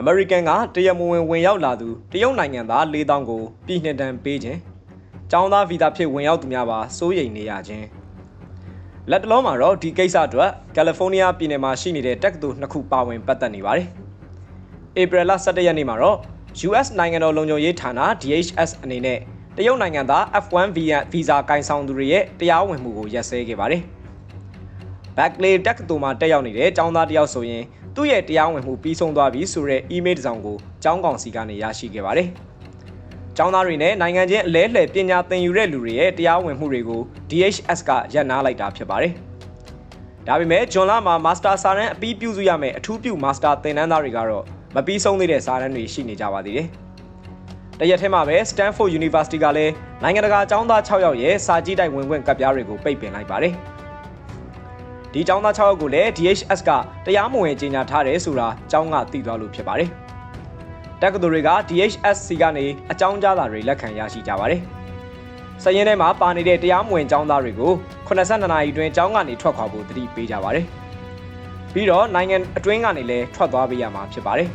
အမေရိကန်ကတရမဝင်ဝင်ရောက်လာသူတရုတ်နိုင်ငံသား၄000ကိုပြည်နှင်တန်ပေးခြင်း။ចောင်းသားဗီဇာဖြစ်ဝင်ရောက်သူများပါစိုးရိမ်နေရခြင်း။လက်တလုံးမှာတော့ဒီကိစ္စအတွက်ကယ်လီဖိုးနီးယားပြည်နယ်မှာရှိနေတဲ့တက္ကသိုလ်နှစ်ခုပါဝင်ပတ်သက်နေပါတယ်။ဧပြီလ17ရက်နေ့မှာတော့ US နိုင်ငံတော်လုံခြုံရေးဌာန DHS အနေနဲ့တရုတ်နိုင်ငံသား F1 ဗီဇာကိုင်ဆောင်သူတွေရဲ့တရားဝင်မှုကိုရပ်စဲခဲ့ပါတယ်။ Berkeley တက္ကသိုလ်မှာတက်ရောက်နေတဲ့ကျောင်းသားတယောက်ဆိုရင် သူ့ရဲ့တရားဝင်မှုပြီးဆုံးသွားပြီဆိုတဲ့ email တစ်စောင်ကိုကျောင်းကောင်စီကနေရရှိခဲ့ပါတယ်။ကျောင်းသားတွေနဲ့နိုင်ငံချင်းအလဲလှယ်ပညာသင်ယူတဲ့လူတွေရဲ့တရားဝင်မှုတွေကို DHS ကရပ်နားလိုက်တာဖြစ်ပါတယ်။ဒါပေမဲ့ဂျွန်လာမှာ Master စာတန်းအပြီးပြုစုရမယ့်အထူးပြု Master သင်တန်းသားတွေကတော့မပြီးဆုံးသေးတဲ့စာတန်းတွေရှိနေကြပါသေးတယ်။တရက်ထဲမှာပဲ Stanford University ကလည်းနိုင်ငံတကာကျောင်းသား6ယောက်ရဲ့စာကြည့်တိုက်ဝင်ခွင့်ကပ်ပြားတွေကိုပိတ်ပင်လိုက်ပါတယ်။ ဒီចောင်းသား6ယောက်ကိုလည်း DHS ကတရားမဝင်ကြေညာထားတယ်ဆိုတာចောင်းကသိသွားလို့ဖြစ်ပါတယ်။တက္ကသိုလ်တွေက DHSC ကနေအကြောင်းကြားတာတွေလက်ခံရရှိကြပါတယ်။စရင်ထဲမှာပါနေတဲ့တရားမဝင်ចောင်းသားတွေကို82နာရီအတွင်းចောင်းကနေထွက်ခွာဖို့တတိပေးကြပါတယ်။ပြီးတော့နိုင်ငံအတွင်းကနေလည်းထွက်သွားပေးရမှာဖြစ်ပါတယ်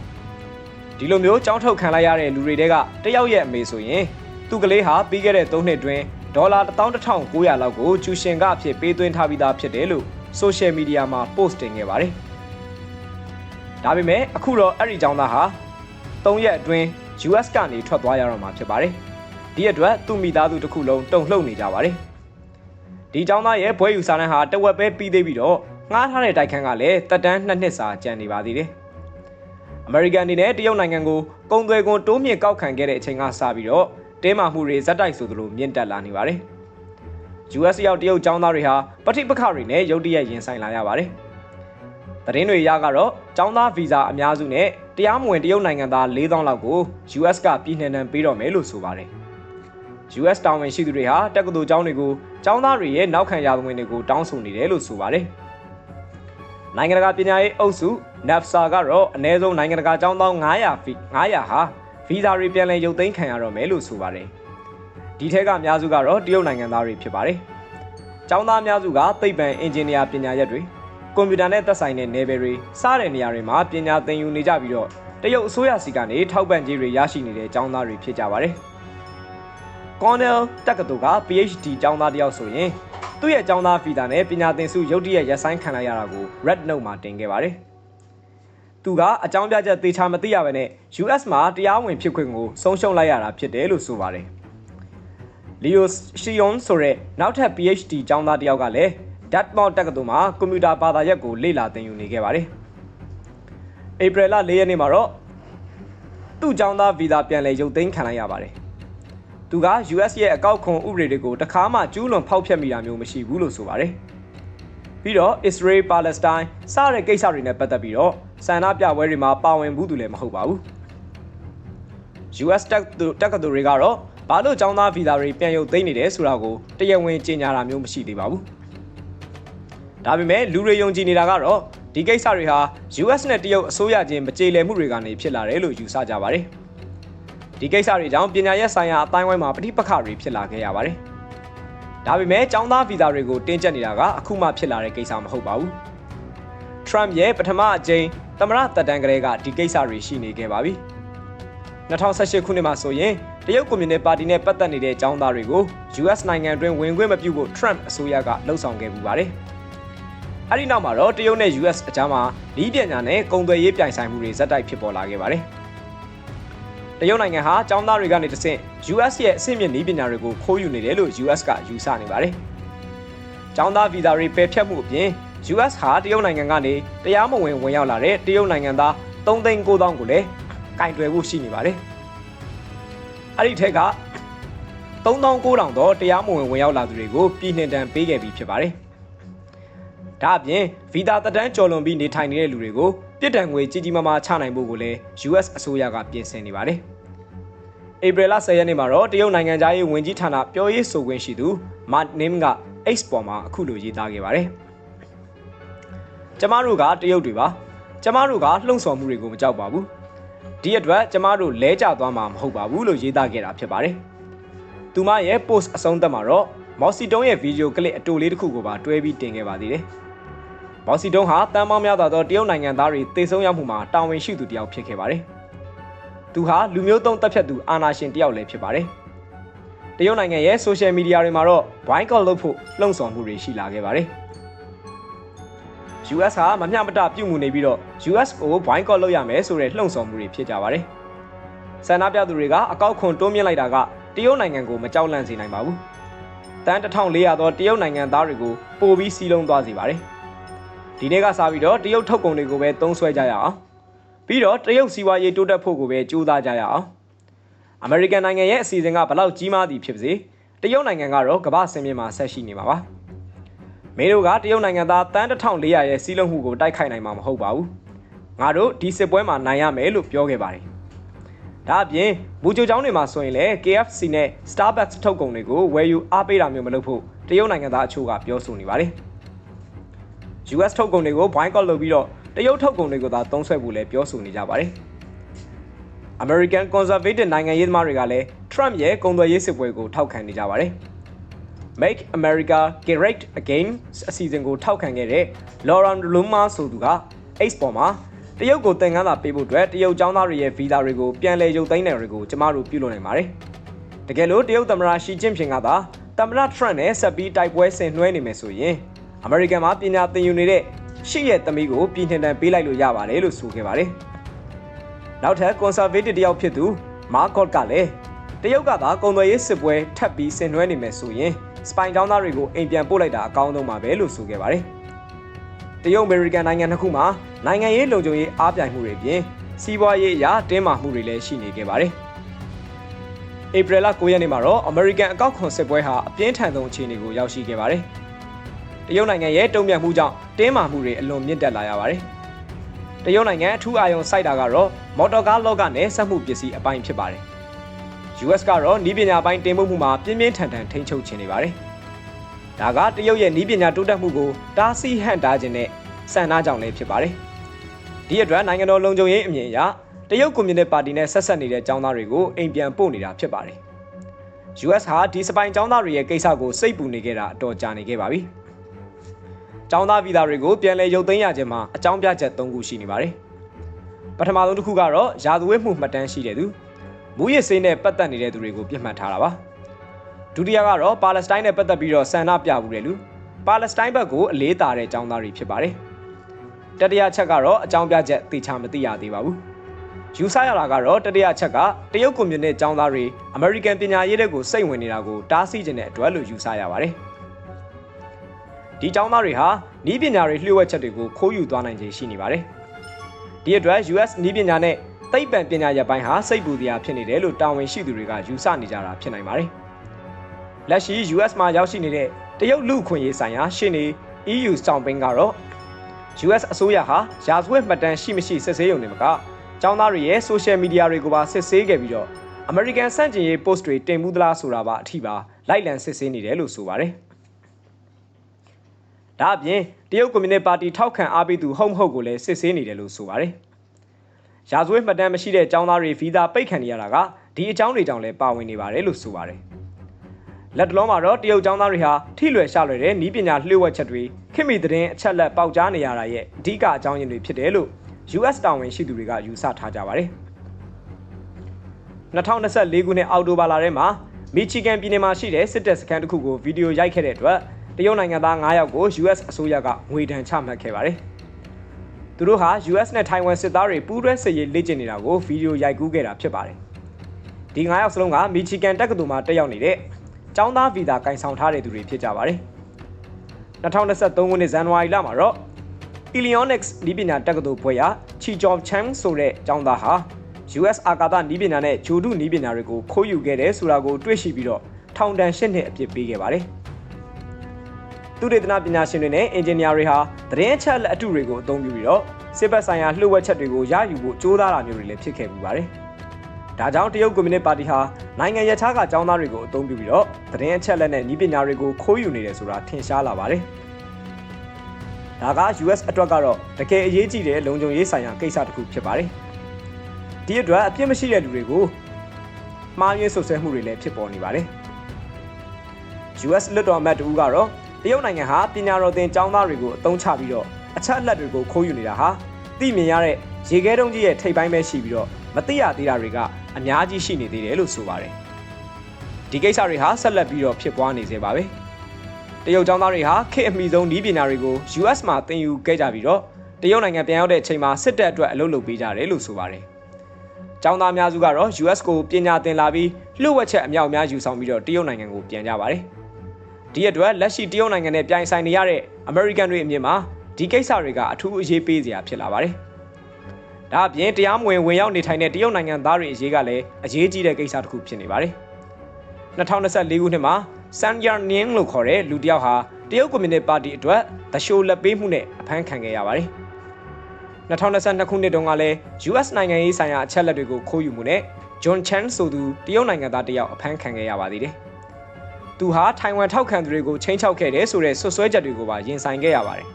။ဒီလိုမျိုးចောင်းထုတ်ခံလိုက်ရတဲ့လူတွေတဲကတယောက်ရဲ့အမေဆိုရင်သူကလေးဟာပြီးခဲ့တဲ့3နှစ်အတွင်းဒေါ်လာ11900လောက်ကိုကျူရှင်ကအဖြစ်ပေးသွင်းထားပြီးသားဖြစ်တယ်လို့ social media မှာ post တင်ခဲ့ပါတယ်။ဒါပေမဲ့အခုတော့အဲ့ဒီចောင်းသားဟာ3ရက်အတွင်း US ကနေထွက်သွားရတော့မှာဖြစ်ပါတယ်။ဒီအတွက်သူ့မိသားစုတစ်ခုလုံးတုန်လှုပ်နေကြပါတယ်။ဒီចောင်းသားရဲ့ဘွဲယူစာတန်းဟာတဝက်ပဲပြီးသေးပြီးတော့ငှားထားတဲ့တိုက်ခန်းကလည်းတက်တန်းနှစ်နှစ်စာကျန်နေပါသေးတယ်။အမေရိကန်အနေနဲ့တရုတ်နိုင်ငံကိုကုန်သွယ်ခွန်တိုးမြင့်ကောက်ခံခဲ့တဲ့အချိန်ကစပြီးတော့တင်းမာမှုတွေဇက်တိုက်ဆိုသလိုမြင့်တက်လာနေပါတယ်။ US ရောက်တရုတ်ចောင်းသားတွေဟာပဋိပက္ခတွေနဲ့ရုတ်တရက်ရင်ဆိုင်လာရပါတယ်။သတင်းတွေရကတော့ចောင်းသားဗီဇာအများစုနဲ့တရားမဝင်တရုတ်နိုင်ငံသား4000လောက်ကို US ကပြည်နှင်တန်ပေးတော့မယ်လို့ဆိုပါတယ်။ US တာဝန်ရှိသူတွေဟာတက္ကသိုလ်ကျောင်းတွေကိုကျောင်းသားတွေရဲ့နောက်ခံရာသဝင်တွေကိုတောင်းဆိုနေတယ်လို့ဆိုပါတယ်။နိုင်ငံတကာပညာရေးအုပ်စု NAFSA ကတော့အ ਨੇ ဆုံးနိုင်ငံတကာကျောင်းသား900ဖီ900ဟာဗီဇာတွေပြန်လည်ရုပ်သိမ်းခံရတော့မယ်လို့ဆိုပါတယ်။ ဒီထက်ကအများစုကတော့တရုတ်နိုင်ငံသားတွေဖြစ်ပါတယ်။ကျောင်းသားအများစုကသိပ္ပံအင်ဂျင်နီယာပညာရပ်တွေကွန်ပျူတာနဲ့သက်ဆိုင်တဲ့ level တွေစတဲ့နေရာတွေမှာပညာသင်ယူနေကြပြီးတော့တရုတ်အစိုးရစီကနေထောက်ပံ့ကြေးတွေရရှိနေတဲ့ကျောင်းသားတွေဖြစ်ကြပါတယ်။ Cornell တက္ကသိုလ်က PhD ကျောင်းသားတယောက်ဆိုရင်သူ့ရဲ့ကျောင်းသားဗီဇာနဲ့ပညာသင်ဆုရုတ်တရက်ရပ်ဆိုင်းခံလိုက်ရတာကို Red Note မှာတင်ခဲ့ပါတယ်။သူကအကြောင်းပြချက်သေချာမသိရဘဲနဲ့ US မှာတရားဝင်ဖြစ်ခွင့်ကိုဆုံးရှုံးလိုက်ရတာဖြစ်တယ်လို့ဆိုပါတယ်။ Leo Xion ဆိုတဲ့နောက်ထပ် PhD ကျောင်းသားတစ်ယောက်ကလည်း Dartmouth တက္ကသိုလ်မှာကွန်ပျူတာဘာသာရပ်ကိုလေ့လာသင်ယူနေခဲ့ပါတယ်။ဧပြီလ၄ရက်နေ့မှာတော့သူ့ကျောင်းသားဗီဇာပြန်လည်ရုပ်သိမ်းခံလိုက်ရပါတယ်။သူက US ရဲ့အကောက်ခွန်ဥပဒေတွေကိုတခါမှကျူးလွန်ဖောက်ဖျက်မိတာမျိုးမရှိဘူးလို့ဆိုပါတယ်။ပြီးတော့ Israel Palestine စတဲ့ကိစ္စတွေနဲ့ပတ်သက်ပြီးတော့ဆန္ဒပြပွဲတွေမှာပါဝင်ဘူးသူလည်းမဟုတ်ပါဘူး။ US တက္ကသိုလ်တွေကတော့ ဘာလို့ចောင်းသားဗီဇာတွေပြန်ရုပ်သိမ်းနေတယ်ဆိုတာကိုတရားဝင်ကြေညာတာမျိုးမရှိသေးပါဘူး။ဒါပေမဲ့လူတွေယုံကြည်နေတာကတော့ဒီကိစ္စတွေဟာ US နဲ့တရုတ်အစိုးရချင်းမကြေလည်မှုတွေကနေဖြစ်လာတယ်လို့ယူဆကြပါတယ်။ဒီကိစ္စတွေကြောင့်ပညာရေးဆိုင်ရာအတိုင်းဝိုင်းမှာပဋိပက္ခတွေဖြစ်လာခဲ့ရပါတယ်။ဒါပေမဲ့ចောင်းသားဗီဇာတွေကိုတင်းကျပ်နေတာကအခုမှဖြစ်လာတဲ့ကိစ္စမဟုတ်ပါဘူး။ Trump ရဲ့ပထမအကြိမ်သမရတက်တန်းကလေးကဒီကိစ္စတွေရှိနေခဲ့ပါပြီ။ 2018ခုနှစ်မှာဆိုရင်တရုတ်ကွန်မြူနတီပါတီနဲ့ပတ်သက်နေတဲ့အကြောင်းသားတွေကို US နိုင်ငံတွင်ဝင်ခွင့်မပြုဖို့ Trump အစိုးရကလှုံ့ဆော်ခဲ့ပူပါတယ်။အဲဒီနောက်မှာတော့တရုတ်နဲ့ US အကြားမှာဤပညာနဲ့ကုန်သွယ်ရေးပြိုင်ဆိုင်မှုတွေဇက်တိုက်ဖြစ်ပေါ်လာခဲ့ပါတယ်။တရုတ်နိုင်ငံဟာအကြောင်းသားတွေကနေတဆင့် US ရဲ့အဆင့်မြင့်ဤပညာတွေကိုခိုးယူနေတယ်လို့ US ကယူဆနေပါတယ်။အကြောင်းသားဗီဇာတွေပယ်ဖြတ်မှုအပြင် US ဟာတရုတ်နိုင်ငံကနေတရားမဝင်ဝင်ရောက်လာတဲ့တရုတ်နိုင်ငံသား3သိန်း900ကိုလည်း ကင်တွယ်ဖို့ရှိနေပါတယ်။အဲ့ဒီထက်က3900တော့တရားမဝင်ဝင်ရောက်လာသူတွေကိုပြည်နှင်တန်ပေးခဲ့ပြီးဖြစ်ပါတယ်။ဒါအပြင်ဗီတာတတန်းကျော်လွန်ပြီးနေထိုင်နေတဲ့လူတွေကိုပြစ်ဒဏ်ငွေကြီးကြီးမားမားချနိုင်ဖို့ကိုလည်း US အစိုးရကပြင်ဆင်နေပါတယ်။ဧပြီလ10ရက်နေ့မှာတော့တရုတ်နိုင်ငံသားရေးဝန်ကြီးဌာနပြောရေးဆိုခွင့်ရှိသူမာနင်းက X ပေါ်မှာအခုလိုရေးသားခဲ့ပါတယ်။ကျမတို့ကတရုတ်တွေပါ။ကျမတို့ကလှုံ့ဆော်မှုတွေကိုမကြောက်ပါဘူး။ ဒီအတွက်ကျမတို့လဲကျသွားမှာမဟုတ်ပါဘူးလို့ရေးသားခဲ့တာဖြစ်ပါတယ်။သူမရဲ့ post အဆုံးသတ်မှာတော့မော်စီတုံးရဲ့ဗီဒီယိုကလစ်အတူလေးတစ်ခုကိုပါတွဲပြီးတင်ခဲ့ပါသေးတယ်။မော်စီတုံးဟာတန်ပေါင်းများစွာသောတရုတ်နိုင်ငံသားတွေတေဆုံးရမှုမှာတာဝန်ရှိသူတစ်ယောက်ဖြစ်ခဲ့ပါတယ်။သူဟာလူမျိုးတုံးတပ်ဖြတ်သူအာနာရှင်တစ်ယောက်လည်းဖြစ်ပါတယ်။တရုတ်နိုင်ငံရဲ့ဆိုရှယ်မီဒီယာတွေမှာတော့ boycott လုပ်ဖို့လှုံ့ဆော်မှုတွေရှိလာခဲ့ပါတယ်။ US ဟာမမျှမတပြုမှုနေပြီးတော့ US ကို boycott လုပ်ရမယ်ဆိုတဲ့လှုံ့ဆော်မှုတွေဖြစ်ကြပါတယ်။ဆန္ဒပြသူတွေကအကောက်ခွန်တိုးမြင့်လိုက်တာကတရုတ်နိုင်ငံကိုမကြောက်လန့်စေနိုင်ပါဘူး။တန်း1400သောတရုတ်နိုင်ငံသားတွေကိုပို့ပြီးစီးလုံးသွားစေပါတယ်။ဒီနေ့ကစပြီးတော့တရုတ်ထုတ်ကုန်တွေကိုပဲသုံးစွဲကြရအောင်။ပြီးတော့တရုတ်စီးပွားရေးတိုးတက်ဖို့ကိုပဲကြိုးစားကြရအောင်။ American နိုင်ငံရဲ့အစီအစဉ်ကဘလောက်ကြီးမားသည်ဖြစ်ပါစေတရုတ်နိုင်ငံကတော့ကမ္ဘာစင်မြင့်မှာဆက်ရှိနေမှာပါ။ မင်းတို့ကတရုတ်နိုင်ငံသားတန်း1400ရဲ့စီးလုံးမှုကိုတိုက်ခိုက်နိုင်မှာမဟုတ်ပါဘူး။ငါတို့ဒီစစ်ပွဲမှာနိုင်ရမယ်လို့ပြောခဲ့ပါတယ်။ဒါအပြင်ဘူဂျိုကျောင်းတွေမှာဆိုရင်လည်း KFC နဲ့ Starbucks ထုတ်ကုန်တွေကိုဝယ်ယူအားပေးတာမျိုးမလုပ်ဖို့တရုတ်နိုင်ငံသားအချို့ကပြောဆိုနေပါတယ်။ US ထုတ်ကုန်တွေကို boycott လုပ်ပြီးတော့တရုတ်ထုတ်ကုန်တွေကိုသာသုံးစွဲဖို့လည်းပြောဆိုနေကြပါတယ်။ American Conservative နိုင်ငံရေးသမားတွေကလည်း Trump ရဲ့ကုန်သွယ်ရေးစစ်ပွဲကိုထောက်ခံနေကြပါတယ်။ Make America Great Again အစီအစဉ်ကိုထောက်ခံခဲ့တဲ့ Lauren Luma ဆိုသူက X ပေါ်မှာတရုတ်ကိုသင်ခန်းစာပေးဖို့အတွက်တရုတ်ចောင်းသားတွေရဲ့ဗီဇာတွေကိုပြန်လည်ရုပ်သိမ်းတယ်တွေကိုကျမတို့ပြုလုပ်နိုင်ပါတယ်။တကယ်လို့တရုတ်သမ္မတရှီကျင့်ဖျင်ကသာသမ္မတထရန့်နဲ့ဆက်ပြီးတိုက်ပွဲဆင်နွှဲနေမယ်ဆိုရင်အမေရိကန်မှာပညာသင်ယူနေတဲ့ရှီရဲ့သမီးကိုပြည်နှင်တန်ပေးလိုက်လို့ရပါတယ်လို့ဆိုခဲ့ပါတယ်။နောက်ထပ် conservative တယောက်ဖြစ်သူမာကော့ကလည်းတရုတ်ကသာကုန်သွယ်ရေးစစ်ပွဲထပ်ပြီးဆင်နွှဲနေမယ်ဆိုရင် စပိုင်ကျောင်းသားတွေကိုအိမ်ပြန်ပို့လိုက်တာအကောင်းဆုံးပါပဲလို့ဆိုခဲ့ပါတယ်။တရုတ်အမေရိကန်နိုင်ငံနှစ်ခုမှာနိုင်ငံရေးလုံခြုံရေးအားပြိုင်မှုတွေပြင်စီးပွားရေးအရာတင်းမာမှုတွေလည်းရှိနေခဲ့ပါတယ်။ဧပြီလ9ရက်နေ့မှာတော့အမေရိကန်အကောက်ခွန်စစ်ပွဲဟာအပြင်းထန်ဆုံးအခြေအနေကိုရောက်ရှိခဲ့ပါတယ်။တရုတ်နိုင်ငံရဲ့တုံ့ပြန်မှုကြောင့်တင်းမာမှုတွေအလွန်မြင့်တက်လာရပါတယ်။တရုတ်နိုင်ငံအထူးအာရုံစိုက်တာကတော့မော်တော်ကားလောကနဲ့စက်မှုပစ္စည်းအပိုင်းဖြစ်ပါတယ်။ US ကတော့ဤပညာပိုင်းတင်ပို့မှုမှာပြင်းပြင်းထန်ထန်ထိန်းချုပ်ခြင်းနေပါတယ်။ဒါကတရုတ်ရဲ့ဤပညာတိုးတက်မှုကိုတားဆီးဟန့်တားခြင်းနဲ့စံနာကြောင့်လည်းဖြစ်ပါတယ်။ဒီအတွက်နိုင်ငံတော်လုံခြုံရေးအမြင်အရတရုတ်ကွန်မြူနတီပါတီနဲ့ဆက်ဆက်နေတဲ့ចောင်းသားတွေကိုအိမ်ပြန်ပို့နေတာဖြစ်ပါတယ်။ US ဟာဒီစပိုင်ចောင်းသားတွေရဲ့ကိစ္စကိုစိတ်ပူနေခဲ့တာအတော်ကြာနေခဲ့ပါပြီ။ចောင်းသားဗီဇာတွေကိုပြန်လည်ရုပ်သိမ်းရခြင်းမှာအကြောင်းပြချက်၃ခုရှိနေပါတယ်။ပထမဆုံးတစ်ခုကတော့ယာသူဝဲမှုမှတ်တမ်းရှိတဲ့သူ မူရစ်စေးနဲ့ပတ်သက်နေတဲ့သူတွေကိုပြစ်မှတ်ထားတာပါ။ဒုတိယကတော့ပါလက်စတိုင်းနဲ့ပတ်သက်ပြီးတော့ဆန္ဒပြမှုတဲ့လူပါလက်စတိုင်းဘက်ကိုအလေးတာတဲ့ចောင်းသားတွေဖြစ်ပါတယ်။တတိယချက်ကတော့အကြောင်းပြချက်သေချာမသိရသေးပါဘူး။ယူဆရတာကတော့တတိယချက်ကတရုတ်ကွန်မြူနတီចောင်းသားတွေအမေရိကန်ပညာရေးတွေကိုစိတ်ဝင်နေတာကိုတားဆီးခြင်းတဲ့အတွက်လို့ယူဆရပါတယ်။ဒီចောင်းသားတွေဟာဤပညာတွေလျှို့ဝှက်ချက်တွေကိုခိုးယူသွားနိုင်ခြေရှိနေပါတယ်။ဒီအတွက် US ဤပညာနဲ့ သိပ္ပံပညာရပ်ပိုင်းဟာစိတ်ပူစရာဖြစ်နေတယ်လို့တာဝန်ရှိသူတွေကယူဆနေကြတာဖြစ်နိုင်ပါတယ်။လက်ရှိ US မှာရောက်ရှိနေတဲ့တရုတ်လူခွင့်ရေးဆိုင်ရာရှင်းနေ EU စောင့်ပင်းကတော့ US အစိုးရဟာရာဇဝတ်မှတ်တမ်းရှိမရှိစစ်ဆေးရုံနဲ့မကကျောင်းသားတွေရဲ့ social media တွေကိုပါစစ်ဆေးခဲ့ပြီးတော့ American စန့်ကျင်ရေး post တွေတင်မှုသလားဆိုတာပါအထိပါလိုက်လံစစ်ဆေးနေတယ်လို့ဆိုပါတယ်။ဒါအပြင်တရုတ်ကွန်မြူနတီပါတီထောက်ခံအားပေးသူဟုတ်မဟုတ်ကိုလည်းစစ်ဆေးနေတယ်လို့ဆိုပါတယ်။ ရာဇဝတ်မှတ်တမ်းမရှိတဲ့ကျောင်းသားတွေဗီဇာပိတ်ခံနေရတာကဒီအကြောင်းတွေကြောင့်လည်းပါဝင်နေပါတယ်လို့ဆိုပါတယ်။လက်တလုံးမှာတော့တရုတ်ကျောင်းသားတွေဟာထိလွယ်ရှလွယ်တဲ့ဤပညာလျှို့ဝှက်ချက်တွေခင်မီသတင်းအချက်လက်ပေါက်ကြားနေရတာရဲ့အဓိကအကြောင်းရင်းတွေဖြစ်တယ်လို့ US တာဝန်ရှိသူတွေကယူဆထားကြပါတယ်။2024ခုနှစ်အောက်တိုဘာလထဲမှာမီချီဂန်ပြည်နယ်မှာရှိတဲ့စစ်တပ်စခန်းတစ်ခုကိုဗီဒီယိုရိုက်ခဲ့တဲ့အတွက်တရုတ်နိုင်ငံသား9ယောက်ကို US အစိုးရကငွေဒဏ်ချမှတ်ခဲ့ပါတယ်။ သူတို့ဟာ US နဲ့ထိုင်ဝမ်စစ်သားတွေပူးတွဲစစ်ရေးလေ့ကျင့်နေတာကိုဗီဒီယိုရိုက်ကူးခဲ့တာဖြစ်ပါတယ်။ဒီ9ယောက်စလုံးကမီချီဂန်တက္ကသိုလ်မှာတက်ရောက်နေတဲ့ကျောင်းသားဗီဇာကင်ဆောင်ထားတဲ့သူတွေဖြစ်ကြပါတယ်။2023ခုနှစ်ဇန်နဝါရီလမှာတော့ Illinois နီးပညာတက္ကသိုလ်ဘွဲ့ရချီဂျော်ချန်ဆိုတဲ့ကျောင်းသားဟာ US အာကာသနီးပညာနဲ့ဂျိုဒုနီးပညာတွေကိုခိုးယူခဲ့တယ်ဆိုတာကိုတွေ့ရှိပြီးတော့ထောင်ဒဏ်၈နှစ်အပြစ်ပေးခဲ့ပါတယ်။ သူတေသနပညာရှင်တွေနဲ့အင်ဂျင်နီယာတွေဟာသတင်းအချက်အလက်အတုတွေကိုအသုံးပြုပြီးတော့စစ်ဘက်ဆိုင်ရာလှုပ်ဝက်ချက်တွေကိုရယူဖို့ကြိုးစားတာမျိုးတွေလည်းဖြစ်ခဲ့ပူပါတယ်။ဒါကြောင့်တရုတ်ကွန်မြူနတီပါတီဟာနိုင်ငံရခြားကចောင်းသားတွေကိုအသုံးပြုပြီးတော့သတင်းအချက်အလက်နဲ့ဤပညာတွေကိုခိုးယူနေတယ်ဆိုတာထင်ရှားလာပါတယ်။ဒါက US အတွက်ကတော့တကယ်အရေးကြီးတဲ့လုံခြုံရေးဆိုင်ရာကိစ္စတစ်ခုဖြစ်ပါတယ်။ဒီအတွက်အပြစ်မရှိတဲ့လူတွေကိုမှားယွင်းဆွဆွဲမှုတွေလည်းဖြစ်ပေါ်နေပါတယ်။ US လွှတ်တော်အမတ်တူကတော့ တရုတ်နိုင်ငံဟာပညာတော်သင်ကျောင်းသားတွေကိုအသုံးချပြီးတော့အအချက်အလက်တွေကိုခိုးယူနေတာဟာသိမြင်ရတဲ့ရေခဲတုံးကြီးရဲ့ထိပ်ပိုင်းပဲရှိပြီးတော့မသိရသေးတာတွေကအများကြီးရှိနေသေးတယ်လို့ဆိုပါတယ်ဒီကိစ္စတွေဟာဆက်လက်ပြီးတော့ဖြစ်ပွားနေသေးပါပဲတရုတ်ចောင်းသားတွေဟာခေတ်အမီဆုံးဤပညာတွေကို US မှာသင်ယူခဲ့ကြပြီးတော့တရုတ်နိုင်ငံပြန်ရောက်တဲ့အချိန်မှာစစ်တပ်အတွက်အလုပ်လုပ်ပေးကြတယ်လို့ဆိုပါတယ်။ကျောင်းသားများစုကတော့ US ကိုပညာသင်လာပြီးလှုပ်ဝက်ချက်အမြောက်အများယူဆောင်ပြီးတော့တရုတ်နိုင်ငံကိုပြန်ကြပါတယ်။ ဒီအတွက်လက်ရှိတရုတ်နိုင်ငံနဲ့ပြိုင်ဆိုင်နေရတဲ့ American တွေအမြင်မှာဒီကိစ္စတွေကအထူးအရေးပေးစရာဖြစ်လာပါတယ်။ဒါအပြင်တရားမဝင်ဝင်ရောက်နေထိုင်တဲ့တရုတ်နိုင်ငံသားတွေအရေးကလည်းအရေးကြီးတဲ့ကိစ္စတစ်ခုဖြစ်နေပါတယ်။2024ခုနှစ်မှာ San Yarning လို့ခေါ်တဲ့လူတစ်ယောက်ဟာတရုတ်ကွန်မြူနတီပါတီအတွက်တရှိုးလက်ပေးမှုနဲ့အဖမ်းခံခဲ့ရပါတယ်။2022ခုနှစ်တုန်းကလည်း US နိုင်ငံရေးဆိုင်ရာအချက်အလက်တွေကိုခိုးယူမှုနဲ့ John Chan ဆိုသူတရုတ်နိုင်ငံသားတစ်ယောက်အဖမ်းခံခဲ့ရပါသေးတယ်။ သူဟာထိုင်ဝမ်ထောက်ခံသူတွေကိုချင်းချောက်ခဲ့တယ်ဆိုတဲ့ဆွဆွဲချက်တွေကိုပါရင်ဆိုင်ခဲ့ရပါတယ်။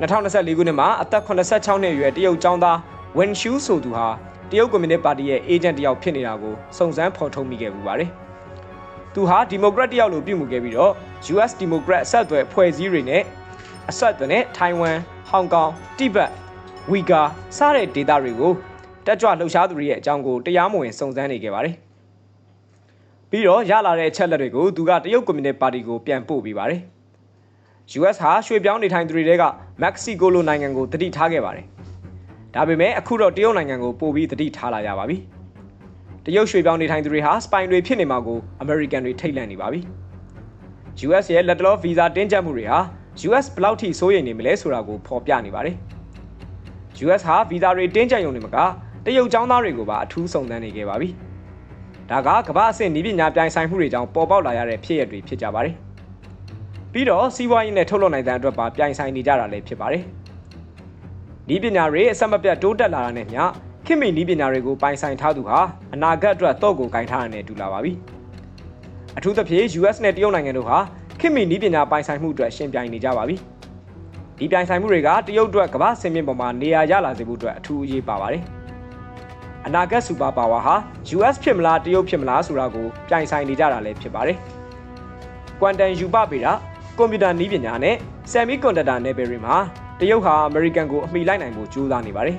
2024ခုနှစ်မှာအသက်86နှစ်အရွယ်တရုတ်ကျောင်းသား Wen Shu ဆိုသူဟာတရုတ်ကွန်မြူနတီပါတီရဲ့အေဂျင့်တစ်ယောက်ဖြစ်နေတာကိုစုံစမ်းဖော်ထုတ်မိခဲ့ပူပါတယ်။သူဟာဒီမိုကရက်တစ်ယောက်လိုပြုမှုခဲ့ပြီးတော့ US Democrat အဆက်အသွယ်ဖွဲ့စည်းတွေနဲ့အဆက်အသွယ်နဲ့ထိုင်ဝမ်၊ဟောင်ကောင်၊တိဘက်ဝီဂါစတဲ့ဒေသတွေကိုတက်ကြွလှုပ်ရှားသူတွေရဲ့အကြောင်းကိုတရားမဝင်စုံစမ်းနေခဲ့ပါတယ်။ ပြီးတော့ရလာတဲ့အချက်လက်တွေကိုသူကတရုတ်ကွန်မြူနတီပါတီကိုပြန်ပို့ပေးပါတယ်။ US ဟာရွှေပြောင်းနေထိုင်သူတွေကမက္ကဆီကိုလိုနိုင်ငံကိုတတိထားခဲ့ပါတယ်။ဒါပေမဲ့အခုတော့တရုတ်နိုင်ငံကိုပို့ပြီးတတိထားလာကြပါပြီ။တရုတ်ရွှေပြောင်းနေထိုင်သူတွေဟာစပိုင်တွေဖြစ်နေမှာကိုအမေရိကန်တွေထိတ်လန့်နေပါပြီ။ US ရဲ့လက်တလောဗီဇာတင်းကျပ်မှုတွေဟာ US ဘယ်လောက်ထိစိုးရိမ်နေမလဲဆိုတာကိုဖော်ပြနေပါတယ်။ US ဟာဗီဇာတွေတင်းကျပ်ရုံနဲ့မကတရုတ်ចောင်းသားတွေကိုပါအထူးစုံစမ်းနေခဲ့ပါပြီ။ ဒါကကမ္ဘာအဆင့်ဤပညာပြိုင်ဆိုင်မှုတွေကြောင့်ပေါ်ပေါက်လာရတဲ့ဖြစ်ရပ်တွေဖြစ်ကြပါတယ်။ပြီးတော့စီးပွားရေးနဲ့ထုတ်လုပ်နိုင်တဲ့အတွက်ပါပြိုင်ဆိုင်နေကြတာလည်းဖြစ်ပါတယ်။ဤပညာတွေအဆက်မပြတ်တိုးတက်လာတာနဲ့မျှခင်မီဤပညာတွေကိုပိုင်ဆိုင်ထားသူဟာအနာဂတ်အတွက်တော့ကိုကင်ထားရတဲ့တူလာပါပြီ။အထူးသဖြင့် US နဲ့တရုတ်နိုင်ငံတို့ဟာခင်မီဤပညာပိုင်ဆိုင်မှုအတွက်ရှင်ပြိုင်နေကြပါပြီ။ဒီပြိုင်ဆိုင်မှုတွေကတရုတ်အတွက်ကမ္ဘာစင်မြင့်ပေါ်မှာနေရာရလာစေဖို့အတွက်အထူးအရေးပါပါတယ်။ အနာဂတ်စူပါပါဝါဟာ US ဖြစ်မလားတရုတ်ဖြစ်မလားဆိုတာကိုပြိုင်ဆိုင်နေကြတာလည်းဖြစ်ပါတယ်။ Quantum ယူပပေတာကွန်ပျူတာနည်းပညာနဲ့ Semiconductor နယ်ပယ်တွေမှာတရုတ်ဟာအမေရိကန်ကိုအမိလိုက်နိုင်ဖို့ကြိုးစားနေပါတယ်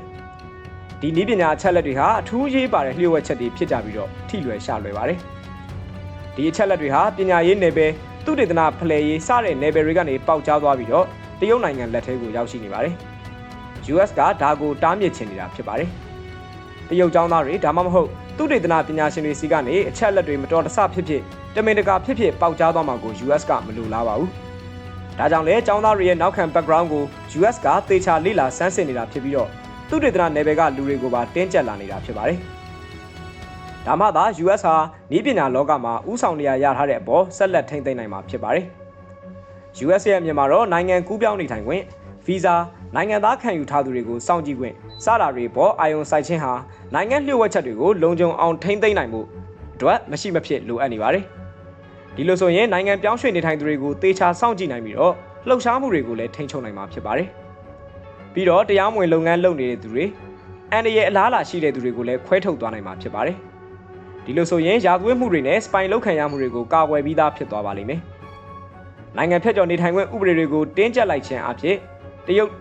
။ဒီနည်းပညာအချက်လက်တွေဟာအထူးအရေးပါတဲ့လျှို့ဝှက်ချက်တွေဖြစ်ကြပြီးတော့ထိလွယ်ရှလွယ်ပါတယ်။ဒီအချက်လက်တွေဟာပညာရေးနယ်ပယ်သုတေသနဖလှယ်ရေးစတဲ့နယ်ပယ်တွေကနေပေါက်ကြားသွားပြီးတော့တရုတ်နိုင်ငံလက်ထဲကိုရောက်ရှိနေပါတယ်။ US ကဒါကိုတားမြစ်ချင်နေတာဖြစ်ပါတယ်။ တရုတ်ကျောင်းသားတွေဒါမှမဟုတ်သူတေသနပညာရှင်တွေစီကနေအချက်လက်တွေမတော်တဆဖြစ်ဖြစ်တမင်တကာဖြစ်ဖြစ်ပေါက်ကြားသွားမှာကို US ကမလိုလားပါဘူး။ဒါကြောင့်လဲကျောင်းသားတွေရဲ့နောက်ခံ background ကို US ကသေချာလေ့လာစမ်းစစ်နေတာဖြစ်ပြီးတော့သူတေသနနယ်ပယ်ကလူတွေကိုပါတင်းကျပ်လာနေတာဖြစ်ပါတယ်။ဒါမှသာ US ဟာဤပညာလောကမှာဥဆောင်နေရရထားတဲ့အပေါ်ဆက်လက်ထိန်းသိမ်းနိုင်မှာဖြစ်ပါတယ်။ US ရဲ့မြန်မာတော့နိုင်ငံကူးပြောင်းနေထိုင်ခွင့်ဗီဇာ နိုင်ငံသားခံယူထားသူတွေကိုစောင့်ကြည့်ခွင့်စတာတွေပေါ်အာယုံစိုက်ခြင်းဟာနိုင်ငံလျှို့ဝှက်ချက်တွေကိုလုံခြုံအောင်ထိန်းသိမ်းနိုင်မှုအတွက်မရှိမဖြစ်လိုအပ်နေပါတယ်။ဒီလိုဆိုရင်နိုင်ငံပြောင်းရွှေ့နေထိုင်သူတွေကိုတေချာစောင့်ကြည့်နိုင်ပြီးတော့လှုပ်ရှားမှုတွေကိုလည်းထိန်းချုပ်နိုင်မှာဖြစ်ပါတယ်။ပြီးတော့တရားမဝင်လုပ်ငန်းလုပ်နေတဲ့သူတွေအန်ဒီရဲ့အလားအလာရှိတဲ့သူတွေကိုလည်းခွဲထုတ်သွားနိုင်မှာဖြစ်ပါတယ်။ဒီလိုဆိုရင်ရာဇဝတ်မှုတွေနဲ့စပိုင်လောက်ခံရမှုတွေကိုကာကွယ်ပြီးသားဖြစ်သွားပါလိမ့်မယ်။နိုင်ငံဖြတ်ကျော်နေထိုင်ခွင့်ဥပဒေတွေကိုတင်းကျပ်လိုက်ခြင်းအဖြစ်တရုတ်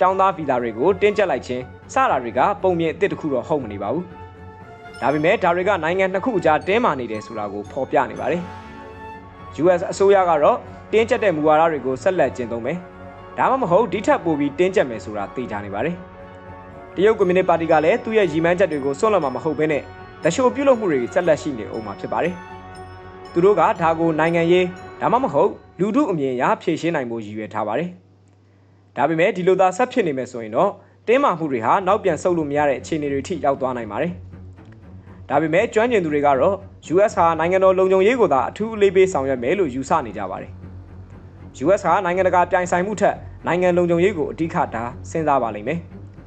ចောင်းသားဗီဇာတွေကိုတင်းကျပ်လိုက်ခြင်းစတာတွေကပုံမြင်အစ်စ်တစ်ခုတော့ဟုတ်မနေပါဘူး။ဒါပေမဲ့ဒါတွေကနိုင်ငံနှစ်ခုအကြားတင်းမာနေတယ်ဆိုတာကိုဖော်ပြနေပါတယ်။ US အစိုးရကတော့တင်းကျပ်တဲ့မူဝါဒတွေကိုဆက်လက်ကျင့်သုံးမယ်။ဒါမှမဟုတ်ဒီထက်ပိုပြီးတင်းကျပ်မယ်ဆိုတာသိကြနေပါတယ်။တရုတ်ကွန်မြူနတီပါတီကလည်းသူ့ရဲ့ရည်မှန်းချက်တွေကိုစွန့်လွတ်မှာမဟုတ်ဘဲနဲ့တရှိုပြုလုပ်မှုတွေဆက်လက်ရှိနေအောင်မှာဖြစ်ပါတယ်။သူတို့ကဒါကိုနိုင်ငံရေးဒါမှမဟုတ်လူထုအမြင်အရဖြည့်ရှင်းနိုင်ဖို့ရည်ရွယ်ထားပါတယ်။ ဒါပေမဲ့ဒီလိုသာဆက်ဖြစ်နေမယ်ဆိုရင်တော့တင်းမာမှုတွေဟာနောက်ပြန်ဆုတ်လို့မရတဲ့အခြေအနေတွေထိရောက်သွားနိုင်ပါတယ်။ဒါပေမဲ့ကျွမ်းကျင်သူတွေကတော့ US ဟာနိုင်ငံတော်လုံခြုံရေးကိုသာအထူးအလေးပေးဆောင်ရွက်မယ်လို့ယူဆနေကြပါတယ်။ US ဟာနိုင်ငံတကာပြိုင်ဆိုင်မှုထက်နိုင်ငံလုံခြုံရေးကိုအဓိကထားစဉ်းစားပါလိမ့်မယ်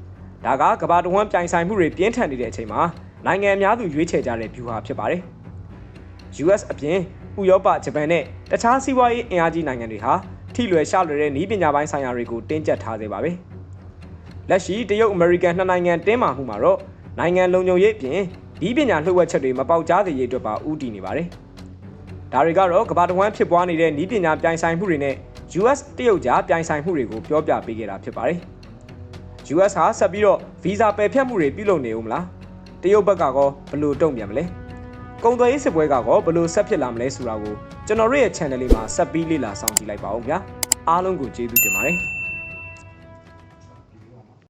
။ဒါကကမ္ဘာတဝန်းပြိုင်ဆိုင်မှုတွေပြင်းထန်နေတဲ့အချိန်မှာနိုင်ငံအများစုရွေးချယ်ကြတဲ့ဗျူဟာဖြစ်ပါတယ်။ US အပြင်ဥရောပဂျပန်နဲ့တခြားစီးပွားရေးအင်အားကြီးနိုင်ငံတွေဟာ ထိလွယ်ရှလွယ်တဲ့နည်းပညာပိုင်းဆိုင်ရာတွေကိုတင်းကျပ်ထားသေးပါပဲလက်ရှိတရုတ်အမေရိကန်နှစ်နိုင်ငံတင်းမာမှုမှာတော့နိုင်ငံလုံခြုံရေးပြင်ဒီပညာလှုပ်ဝက်ချက်တွေမပေါက်ကြားသေးရေးအတွက်ပါဥတည်နေပါတယ်ဒါတွေကတော့ကမ္ဘာတဝန်းဖြစ်ပွားနေတဲ့နည်းပညာပြိုင်ဆိုင်မှုတွေနဲ့ US တရုတ်ကြားပြိုင်ဆိုင်မှုတွေကိုပြောပြပေးခဲ့တာဖြစ်ပါတယ်။ US ဟာဆက်ပြီးတော့ဗီဇာပယ်ဖြတ်မှုတွေပြုလုပ်နေဦးမလား။တရုတ်ဘက်ကကောဘယ်လိုတုံ့ပြန်မလဲ။ ကုန်သွယ်ရေးစစ်ပွဲကကောဘယ်လိုဆက်ဖြစ်လာမလဲဆိုတာကိုကျွန်တော်တို့ရဲ့ channel လေးမှာဆက်ပြီးလေ့လာဆောင်ကြည့်လိုက်ပါဦးဗျာ။အားလုံးကိုကျေးဇူးတင်ပါတယ်။